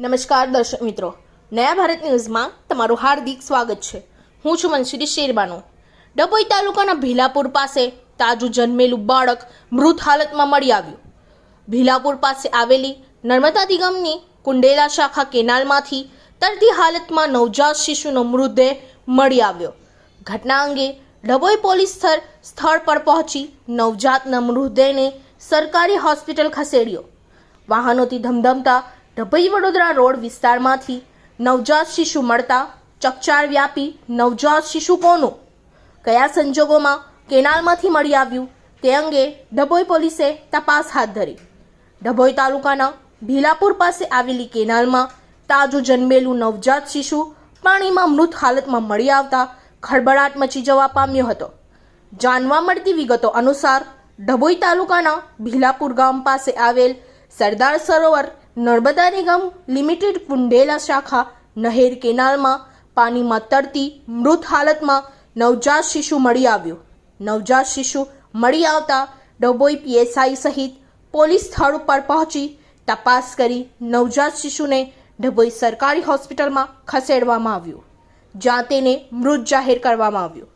નમસ્કાર દર્શક મિત્રો. નયા ભારત ન્યૂઝમાં તમારું હાર્દિક સ્વાગત છે. હું છું મનશ્રી શેરબાનો. ડભોઈ તાલુકાના ભીલાપુર પાસે તાજું જન્મેલું બાળક મૃત હાલતમાં મળી આવ્યું. ભીલાપુર પાસે આવેલી નર્મદા નિગમની કુંડેલા શાખા કેનાલમાંથી તરતી હાલતમાં નવજાત શિશુનો મૃતદેહ મળી આવ્યો. ઘટના અંગે ડભોઈ પોલીસ સ્થળ પર પહોંચી નવજાતના મૃતદેહને સરકારી હોસ્પિટલ ખસેડ્યો. વાહનોથી ધમધમતા ડભોઈ વડોદરા રોડ વિસ્તારમાંથી નવજાત શિશુ મળતા ચકચાર વ્યાપી નવજાત શિશુ કોનું કયા સંજોગોમાં કેનાલમાંથી મળી આવ્યું તે અંગે ડભોઈ પોલીસે તપાસ હાથ ધરી. ડભોઈ તાલુકાના ભીલાપુર પાસે આવેલી કેનાલમાં તાજું જન્મેલું નવજાત શિશુ પાણીમાં મૃત હાલતમાં મળી આવતા ખળબળાટ મચી જવા પામ્યો હતો. જાણવા મળતી વિગતો અનુસાર ડભોઈ તાલુકાના ભીલાપુર ગામ પાસે આવેલ સરદાર સરોવર નર્મદા નિગમ લિમિટેડ કુંડેલા શાખા નહેર કેનાલમાં પાણીમાં તરતી મૃત હાલતમાં નવજાત શિશુ મળી આવ્યું. નવજાત શિશુ મળી આવતા ડભોઈ પીએસઆઈ સહિત પોલીસ સ્થળ ઉપર પહોંચી તપાસ કરી નવજાત શિશુને ડભોઈ સરકારી હોસ્પિટલમાં ખસેડવામાં આવ્યું. જ્યાં તેને મૃત જાહેર કરવામાં આવ્યું.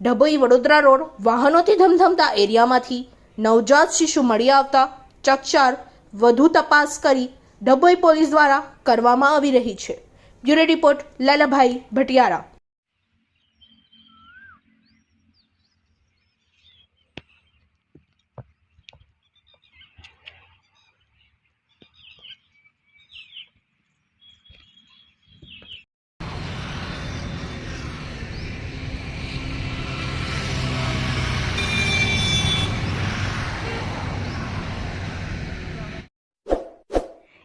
ડભોઈ વડોદરા રોડ વાહનોથી ધમધમતા એરિયામાંથી નવજાત શિશુ મળી આવતા ચકચાર વધુ તપાસ કરી ડભોઈ પોલીસ દ્વારા કરવામાં આવી રહી છે. Bureau report Lalabhai Bhatiyara.